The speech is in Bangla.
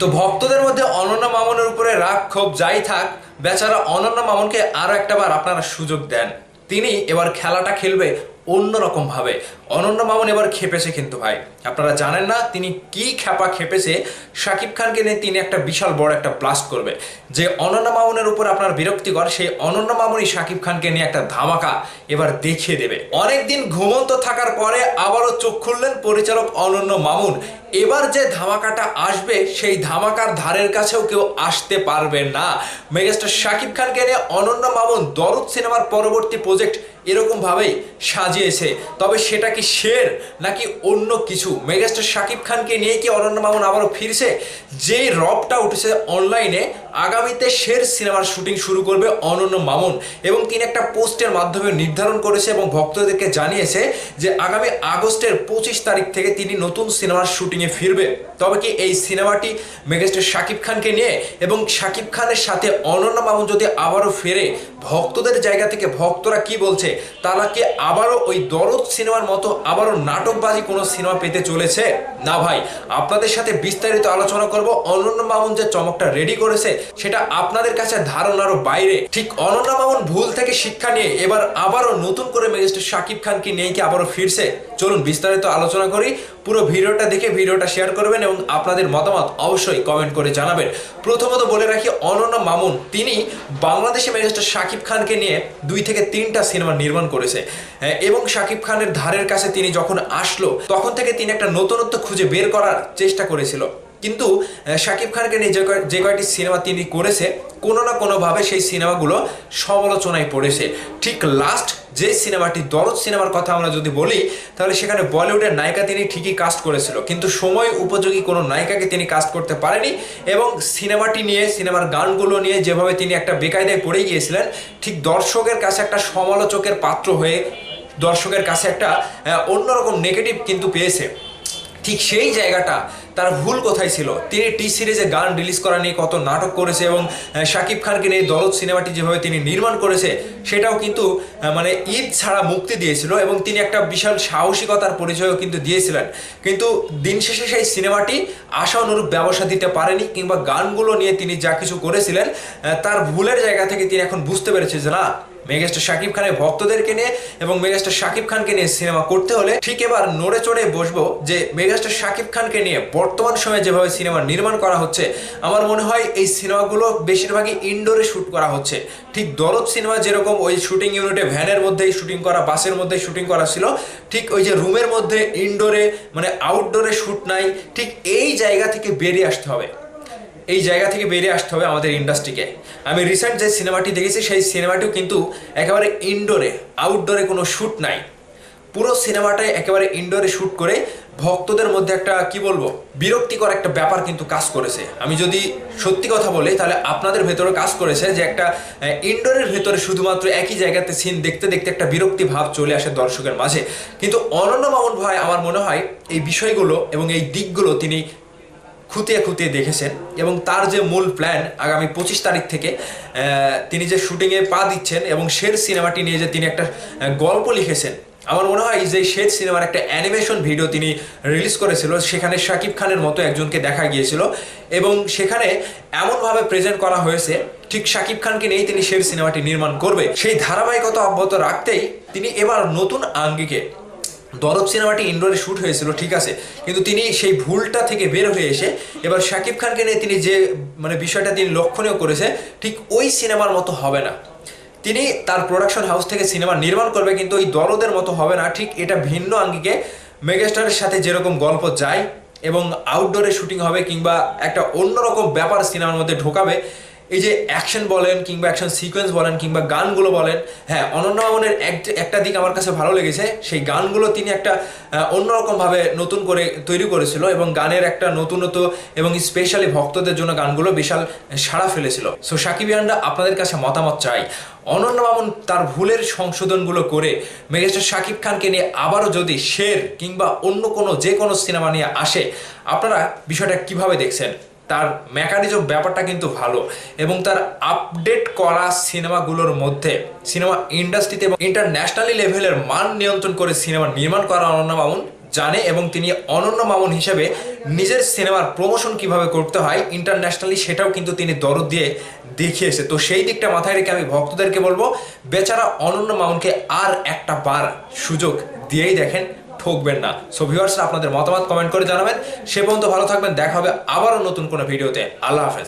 তো ভক্তদের মধ্যে অনন্য মামনের উপরে রাগ, ক্ষোভ যাই থাক, বেচারা অনন্য মামুনকে আরও একটাবার আপনারা সুযোগ দেন। তিনি এবার খেলাটা খেলবে অন্যরকম ভাবে অনন্য মামুন এবার খেপেছে কিন্তু ভাই। আপনারা জানেন না তিনি কি খেপা খেপেছে? শাকিব খানকে নিয়ে তিনি একটা বিশাল বড় একটা ব্লাস্ট করবে। যে অনন্য মামুনের উপর আপনার বিরক্তিকর, সেই অনন্য মামুনই শাকিব খানকে নিয়ে একটা ধামাকা এবার দেখিয়ে দেবে। অনেকদিন ঘুমন্ত থাকার পরে আবারও চোখ খুললেন পরিচালক অনন্য মামুন। এবার যে ধামাকাটা আসবে, সেই ধামাকার ধারের কাছেও কেউ আসতে পারবে না। মেগাস্টার শাকিব খানকে নিয়ে অনন্য মামুন দরদ সিনেমার পরবর্তী প্রজেক্ট এরকম ভাবেই সাজিয়েছে। তবে সেটা কি শের নাকি অন্য কিছু? মেগাস্টার শাকিব খানকে নিয়ে কি অনন্য মামুন আবারও ফিরছে? যে রবটা উঠেছে অনলাইনে আগামীতে শের সিনেমার শুটিং শুরু করবে অনন্য মামুন এবং তিনি একটা পোস্টের মাধ্যমে নির্ধারণ করেছে এবং ভক্তদেরকে জানিয়েছে যে আগামী আগস্টের পঁচিশ তারিখ থেকে তিনি নতুন সিনেমার শুটিংয়ে ফিরবে। তবে কি এই সিনেমাটি মেগাস্টার শাকিব খানকে নিয়ে? এবং শাকিব খানের সাথে অনন্য মামুন যদি আবারও ফেরে, ভক্তদের জায়গা থেকে ভক্তরা কি বলছে? তারা কি আবারও ওই দরদ সিনেমার মতো আবারও নাটকবাজি কোনো সিনেমা পেতে চলেছে? না ভাই, আপনাদের সাথে বিস্তারিত আলোচনা করব। অনন্য মামুন যে চমকটা রেডি করেছে সেটা আপনাদের কাছে ধারণারও বাইরে। ঠিক অনন্য মামুন ভুল থেকে শিক্ষা নিয়ে এবার আবারও নতুন করে মেজিস্টার শাকিব খানকে নিয়ে কি আবারও ফিরছে? চলুন বিস্তারিত আলোচনা করি। পুরো ভিডিওটা দেখে ভিডিওটা শেয়ার করবেন এবং আপনাদের মতামত অবশ্যই কমেন্ট করে জানাবেন। প্রথমত বলে রাখি অনন্য মামুন তিনি বাংলাদেশে মেজিস্টার শাকিব খানকে নিয়ে দুই থেকে তিনটা সিনেমা নির্মাণ করেছে। হ্যাঁ, এবং শাকিব খানের ধারের কাছে তিনি যখন আসলো তখন থেকে তিনি একটা নতুনত্ব খুঁজে বের করার চেষ্টা করেছিল। কিন্তু শাকিব খানকে নিয়ে যে যে কয়টি সিনেমা তিনি করেছে, কোনো না কোনোভাবে সেই সিনেমাগুলো সমালোচনায় পড়েছে। ঠিক লাস্ট যে সিনেমাটি দরদ সিনেমার কথা আমরা যদি বলি, তাহলে সেখানে বলিউডের নায়িকা তিনি ঠিকই কাস্ট করেছিল। কিন্তু সময় উপযোগী কোনো নায়িকাকে তিনি কাস্ট করতে পারেনি এবং সিনেমাটি নিয়ে, সিনেমার গানগুলো নিয়ে যেভাবে তিনি একটা বেকায়দায় পড়ে গিয়েছিলেন, ঠিক দর্শকের কাছে একটা সমালোচকের পাত্র হয়ে দর্শকের কাছে একটা অন্যরকম নেগেটিভ কিন্তু পেয়েছে। ঠিক সেই জায়গাটা তার ভুল কোথায় ছিল? তিনি টি সিরিজে গান রিলিজ করা নিয়ে কত নাটক করেছে এবং শাকিব খানকে নিয়ে দরদ সিনেমাটি যেভাবে তিনি নির্মাণ করেছে, সেটাও কিন্তু মানে ঈদ ছাড়া মুক্তি দিয়েছিল এবং তিনি একটা বিশাল সাহসিকতার পরিচয়ও কিন্তু দিয়েছিলেন। কিন্তু দিন শেষে সেই সিনেমাটি আশা অনুরূপ ব্যবসা দিতে পারেনি কিংবা গানগুলো নিয়ে তিনি যা কিছু করেছিলেন তার ভুলের জায়গা থেকে তিনি এখন বুঝতে পেরেছে যে না মেগাস্টার শাকিব খানের ভক্তদেরকে নিয়ে এবং মেগাস্টার শাকিব খানকে নিয়ে সিনেমা করতে হলে ঠিক এবার নড়ে চড়ে বসবো যে মেগাস্টার শাকিব খানকে নিয়ে বর্তমান সময়ে যেভাবে সিনেমা নির্মাণ করা হচ্ছে, আমার মনে হয় এই সিনেমাগুলো বেশিরভাগই ইনডোরে শ্যুট করা হচ্ছে। ঠিক দরদ সিনেমা যেরকম ওই শুটিং ইউনিটে ভ্যানের মধ্যেই শুটিং করা বাসের মধ্যেই শুটিং করা ছিল, ঠিক ওই যে রুমের মধ্যে ইনডোরে মানে আউটডোরে শ্যুট নাই, ঠিক এই জায়গা থেকে বেরিয়ে আসতে হবে। এই জায়গা থেকে বেরিয়ে আসতে হবে আমাদের ইন্ডাস্ট্রিকে। আমি রিসেন্ট যে সিনেমাটি দেখেছি, সেই সিনেমাটিও কিন্তু একেবারে ইনডোরে আউটডোরে কোনো শ্যুট নাই। পুরো সিনেমাটাই একেবারে ইনডোরে শ্যুট করে ভক্তদের মধ্যে একটা, কি বলব, বিরক্তিকর একটা ব্যাপার কিন্তু কাজ করেছে। আমি যদি সত্যি কথা বলি, তাহলে আপনাদের ভেতরে কাজ করেছে যে একটা ইনডোরের ভেতরে শুধুমাত্র একই জায়গাতে সিন দেখতে দেখতে একটা বিরক্তি ভাব চলে আসে দর্শকের মাঝে। কিন্তু অনন্য মামুন ভাই, আমার মনে হয়, এই বিষয়গুলো এবং এই দিকগুলো তিনি খুঁটিয়ে খুঁটিয়ে দেখেছেন এবং তার যে মূল প্ল্যান আগামী পঁচিশ তারিখ থেকে তিনি যে শুটিংয়ে পা দিচ্ছেন এবং শের সিনেমাটি নিয়ে যে তিনি একটা গল্প লিখেছেন, আমার মনে হয় যে শের সিনেমার একটা অ্যানিমেশন ভিডিও তিনি রিলিজ করেছিল, সেখানে শাকিব খানের মতো একজনকে দেখা গিয়েছিল এবং সেখানে এমনভাবে প্রেজেন্ট করা হয়েছে, ঠিক শাকিব খানকে নিয়েই তিনি শের সিনেমাটি নির্মাণ করবে। সেই ধারাবাহিকতা অব্যাহত রাখতেই তিনি এবার নতুন আঙ্গিকে দরদ সিনেমাটি ইনডোরে শ্যুট হয়েছিল, ঠিক আছে। কিন্তু তিনি সেই ভুলটা থেকে বের হয়ে এসে এবার শাকিব খানকে নিয়ে তিনি যে মানে বিষয়টা তিনি লক্ষণীয় করেছে, ঠিক ওই সিনেমার মতো হবে না। তিনি তার প্রোডাকশন হাউস থেকে সিনেমা নির্মাণ করবে, কিন্তু ওই দরদের মতো হবে না। ঠিক এটা ভিন্ন আঙ্গিকে মেগাস্টারের সাথে যেরকম গল্প যায় এবং আউটডোরে শুটিং হবে কিংবা একটা অন্যরকম ব্যাপার সিনেমার মধ্যে ঢোকাবে এই যে অ্যাকশন বলেন কিংবা অ্যাকশন সিকোয়েন্স বলেন কিংবা গানগুলো বলেন হ্যাঁ অনন্য মামনের এক- একটা দিক আমার কাছে ভালো লেগেছে। সেই গানগুলো তিনি একটা অন্যরকমভাবে নতুন করে তৈরি করেছিল এবং গানের একটা নতুনত্ব এবং স্পেশালি ভক্তদের জন্য গানগুলো বিশাল সাড়া ফেলেছিল। সো সাকিবিয়ানরা আপনাদের কাছে মতামত চাই। অনন্য মামুন তার ভুলের সংশোধনগুলো করে মেগাস্টার শাকিব খানকে নিয়ে আবারও যদি শের কিংবা অন্য কোনো যে কোনো সিনেমা নিয়ে আসে, আপনারা বিষয়টা কীভাবে দেখছেন? তার মেকানিজম ব্যাপারটা কিন্তু ভালো এবং তার আপডেট করা সিনেমাগুলোর মধ্যে সিনেমা ইন্ডাস্ট্রিতে এবং ইন্টারন্যাশনালি লেভেলের মান নিয়ন্ত্রণ করে সিনেমা নির্মাণ করা অনন্য মামুন জানে এবং তিনি অনন্য মামুন হিসেবে নিজের সিনেমার প্রমোশন কীভাবে করতে হয় ইন্টারন্যাশনালি সেটাও কিন্তু তিনি দরদ দিয়ে দেখিয়েছে। তো সেই দিকটা মাথায় রেখে আমি ভক্তদেরকে বলব, বেচারা অনন্য মামুনকে আর একটা বার সুযোগ দিয়েই দেখেন ঠকবেন না। সো ভিউয়ার্সরা আপনাদের মতামত কমেন্ট করে জানাবেন। সে পর্যন্ত ভালো থাকবেন। দেখা হবে আবারও নতুন কোনো ভিডিওতে আল্লাহ হাফেজ।